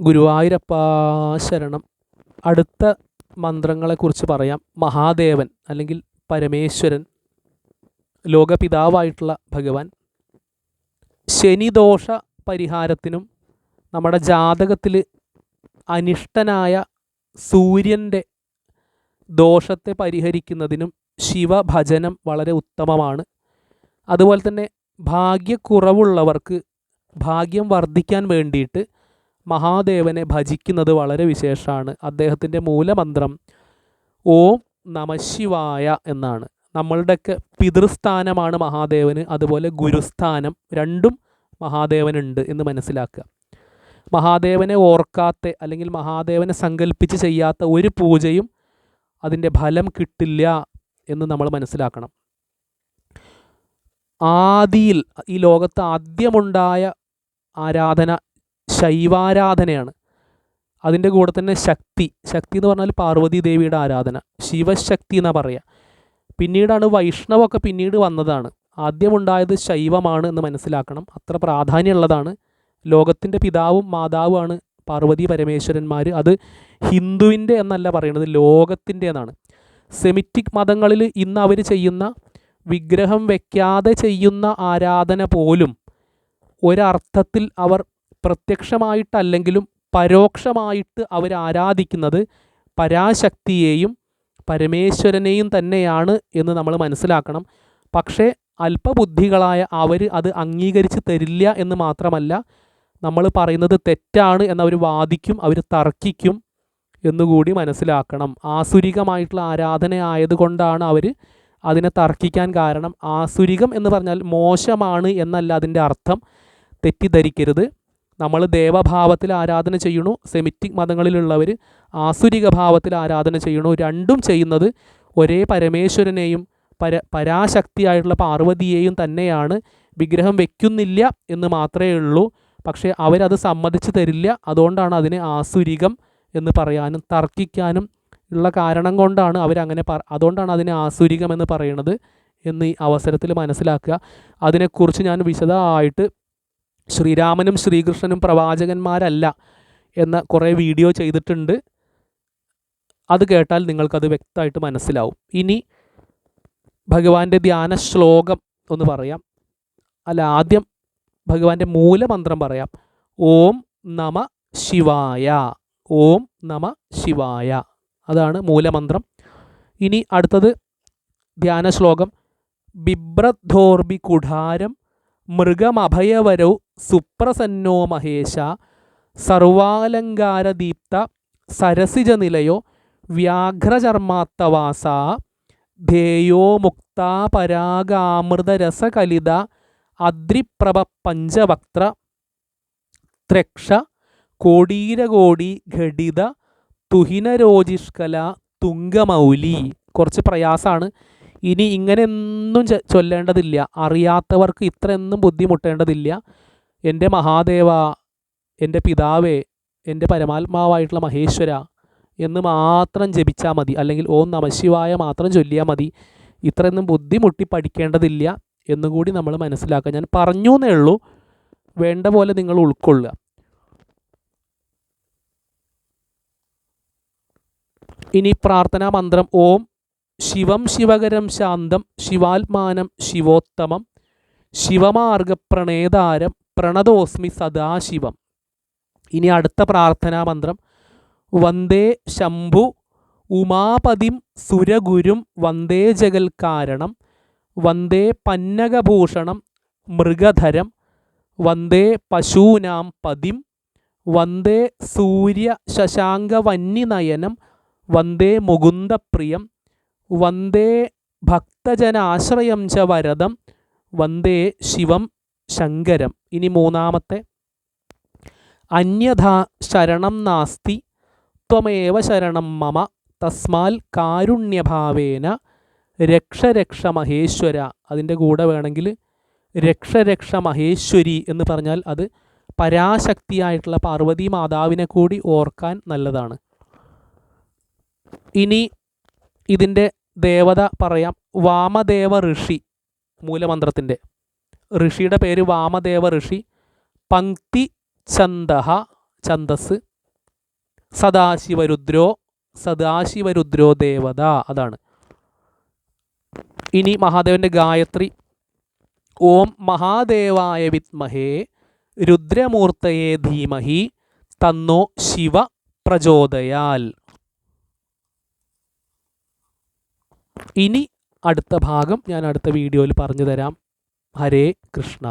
ഗുരുവായൂരപ്പ ശരണം. അടുത്ത മന്ത്രങ്ങളെക്കുറിച്ച് പറയാം. മഹാദേവൻ അല്ലെങ്കിൽ പരമേശ്വരൻ ലോകപിതാവായിട്ടുള്ള ഭഗവാൻ. ശനിദോഷ പരിഹാരത്തിനും നമ്മുടെ ജാതകത്തിൽ അനിഷ്ടനായ സൂര്യന്റെ ദോഷത്തെ പരിഹരിക്കുന്നതിനും ശിവഭജനം വളരെ ഉത്തമമാണ്. അതുപോലെ തന്നെ ഭാഗ്യക്കുറവുള്ളവർക്ക് ഭാഗ്യം വർദ്ധിക്കാൻ വേണ്ടിയിട്ട് മഹാദേവനെ ഭജിക്കുന്നത് വളരെ വിശേഷമാണ്. അദ്ദേഹത്തിന്റെ മൂലമന്ത്രം ഓം നമശിവായ എന്നാണ്. നമ്മളുടെയൊക്കെ പിതൃസ്ഥാനമാണ് മഹാദേവന് അതുപോലെ ഗുരുസ്ഥാനം രണ്ടും മഹാദേവനുണ്ട് എന്ന് മനസ്സിലാക്കുക. മഹാദേവനെ ഓർക്കാത്ത അല്ലെങ്കിൽ മഹാദേവനെ സങ്കല്പിച്ച് ചെയ്യാത്ത ഒരു പൂജയും അതിന്റെ ഫലം കിട്ടില്ല എന്ന് നമ്മൾ മനസ്സിലാക്കണം. ആദിയിൽ ഈ ലോകത്ത് ആദ്യമുണ്ടായ ആരാധന ശൈവാരാധനയാണ്. അതിന്റെ കൂടെ തന്നെ ശക്തി. ശക്തി എന്ന് പറഞ്ഞാൽ പാർവതി ദേവിയുടെ ആരാധന. ശിവശക്തി എന്നാ പറയുക. പിന്നീടാണ് വൈഷ്ണവൊക്കെ പിന്നീട് വന്നതാണ്. ആദ്യമുണ്ടായത് ശൈവമാണ് എന്ന് മനസ്സിലാക്കണം. അത്ര പ്രാധാന്യമുള്ളതാണ്. ലോകത്തിന്റെ പിതാവും മാതാവുമാണ് പാർവതി പരമേശ്വരന്മാർ അത് ഹിന്ദുവിന്റെ എന്നല്ല പറയുന്നത് ലോകത്തിന്റെ എന്നാണ്. സെമിറ്റിക് മതങ്ങളിൽ ഇന്ന് അവർ ചെയ്യുന്ന വിഗ്രഹം വയ്ക്കാതെ ചെയ്യുന്ന ആരാധന പോലും ഒരർത്ഥത്തിൽ അവർ പ്രത്യക്ഷമായിട്ടല്ലെങ്കിലും പരോക്ഷമായിട്ട് അവർ ആരാധിക്കുന്നത് പരാശക്തിയെയും പരമേശ്വരനെയും തന്നെയാണ് എന്ന് നമ്മൾ മനസ്സിലാക്കണം. പക്ഷേ അല്പബുദ്ധികളായ അവർ അത് അംഗീകരിച്ച് തരില്ല എന്ന് മാത്രമല്ല നമ്മൾ പറയുന്നത് തെറ്റാണ് എന്നവർ വാദിക്കും അവർ തർക്കിക്കും എന്നുകൂടി മനസ്സിലാക്കണം. ആസുരികമായിട്ടുള്ള ആരാധന ആയതുകൊണ്ടാണ് അവർ അതിനെ തർക്കിക്കാൻ കാരണം. ആസുരികം എന്ന് പറഞ്ഞാൽ മോശമാണ് എന്നല്ല അതിന്റെ അർത്ഥം. തെറ്റിദ്ധരിക്കരുത്. നമ്മൾ ദേവഭാവത്തിൽ ആരാധന ചെയ്യണു സെമിറ്റിക് മതങ്ങളിലുള്ളവർ ആസുരിക ഭാവത്തിൽ ആരാധന ചെയ്യണു രണ്ടും ചെയ്യുന്നത് ഒരേ പരമേശ്വരനെയും പര പരാശക്തിയായിട്ടുള്ള പാർവതിയെയും തന്നെയാണ്. വിഗ്രഹം വയ്ക്കുന്നില്ല എന്ന് മാത്രമേ ഉള്ളൂ. പക്ഷേ അവരത് സമ്മതിച്ചു തരില്ല. അതുകൊണ്ടാണ് അതിനെ ആസുരികം എന്ന് പറയാനും തർക്കിക്കാനും ഉള്ള കാരണം കൊണ്ടാണ് അവരങ്ങനെ പറ അതുകൊണ്ടാണ് അതിനെ ആസുരികം എന്ന് പറയുന്നത് എന്ന് ഈ അവസരത്തിൽ മനസ്സിലാക്കുക. അതിനെക്കുറിച്ച് ഞാൻ വിശദമായിട്ട് ശ്രീരാമനും ശ്രീകൃഷ്ണനും പ്രവാചകന്മാരല്ല എന്ന കുറേ വീഡിയോ ചെയ്തിട്ടുണ്ട്. അത് കേട്ടാൽ നിങ്ങൾക്കത് വ്യക്തമായിട്ട് മനസ്സിലാവും. ഇനി ഭഗവാന്റെ ധ്യാന ശ്ലോകം ഒന്ന് പറയാം. അല്ല ആദ്യം ഭഗവാന്റെ മൂലമന്ത്രം പറയാം. ഓം നമ ശിവായ. ഓം നമ ശിവായ. അതാണ് മൂലമന്ത്രം. ഇനി അടുത്തത് ധ്യാന ശ്ലോകം. ബിബ്രദ്ധോർബി കുഠാരം മൃഗമഭയവരൗ സുപ്രസന്നോ മഹേശ സർവാലങ്കാരദീപ്ത സരസിജനിലയോ വ്യാഘ്രചർമാത്തവാസ ധേയോ മുക്താപരാഗാമൃതരസകലിത അദ്രിപ്രഭ പഞ്ചവക്ത്ര ത്രക്ഷ കോടീരകോടി ഘടിത തുഹിനരോജിഷ്കല തുങ്കമൗലി കുറച്ച് പ്രയാസമാണ് ഇനി ഇങ്ങനെയൊന്നും ചൊല്ലേണ്ടതില്ല. അറിയാത്തവർക്ക് ഇത്രയൊന്നും ബുദ്ധിമുട്ടേണ്ടതില്ല. എന്റെ മഹാദേവ എന്റെ പിതാവേ എന്റെ പരമാത്മാവായിട്ടുള്ള മഹേശ്വര എന്ന് മാത്രം ജപിച്ചാൽ മതി. അല്ലെങ്കിൽ ഓം നമശിവായ മാത്രം ചൊല്ലിയാൽ മതി. ഇത്രയൊന്നും ബുദ്ധിമുട്ടി പഠിക്കേണ്ടതില്ല എന്നുകൂടി നമ്മൾ മനസ്സിലാക്കുക. ഞാൻ പറഞ്ഞു എന്നേ ഉള്ളൂ. വേണ്ട പോലെ നിങ്ങൾ ഉൾക്കൊള്ളുക. ഇനി പ്രാർത്ഥനാ മന്ത്രം. ഓം ശിവം ശിവകരം ശാന്തം ശിവാത്മാനം ശിവോത്തമം ശിവമാർഗപ്രണേതാരം പ്രണതോസ്മി സദാശിവം ഇനി അടുത്ത പ്രാർത്ഥനാ മന്ത്രം വന്ദേ ശംഭു ഉമാപതിം സുരഗുരും വന്ദേ ജഗൽ കാരണം വന്ദേ പന്നകഭൂഷണം മൃഗധരം വന്ദേ പശൂനാം പതിം വന്ദേ സൂര്യ ശശാങ്കവന്യനയനം വന്ദേ മുകുന്ദപ്രിയം വന്ദേ ഭക്തജനാശ്രയം ച വരദം വന്ദേ ശിവം ശങ്കരം. ഇനി മൂന്നാമത്തെ. അന്യഥാ ശരണം നാസ്തി ത്വമേവ ശരണം മമ തസ്മാൽ കാരുണ്യഭാവേന രക്ഷ രക്ഷ മഹേശ്വര അതിന്റെ കൂടെ വേണമെങ്കിൽ രക്ഷ രക്ഷ മഹേശ്വരി എന്ന് പറഞ്ഞാൽ അത് പരാശക്തിയായിട്ടുള്ള പാർവതി മാതാവിനെ കൂടി ഓർക്കാൻ നല്ലതാണ്. ഇനി ഇതിന്റെ ദേവത പറയാം വാമദേവ ഋഷി മൂലമന്ത്രത്തിന്റെ. ഋഷിയുടെ പേര് വാമദേവ ഋഷി പങ്ക്തി ഛന്ദഹ ഛന്ദസ് സദാശിവരുദ്രോ സദാശിവരുദ്രോ ദേവത അതാണ്. ഇനി മഹാദേവന്റെ ഗായത്രി ഓം മഹാദേവായ വിത്മഹേ രുദ്രമൂർത്തയെ ധീമഹി തന്നോ ശിവ പ്രചോദയാൽ. ഇനി അടുത്ത ഭാഗം ഞാൻ അടുത്ത വീഡിയോയിൽ പറഞ്ഞു തരാം ഹരേ കൃഷ്ണ.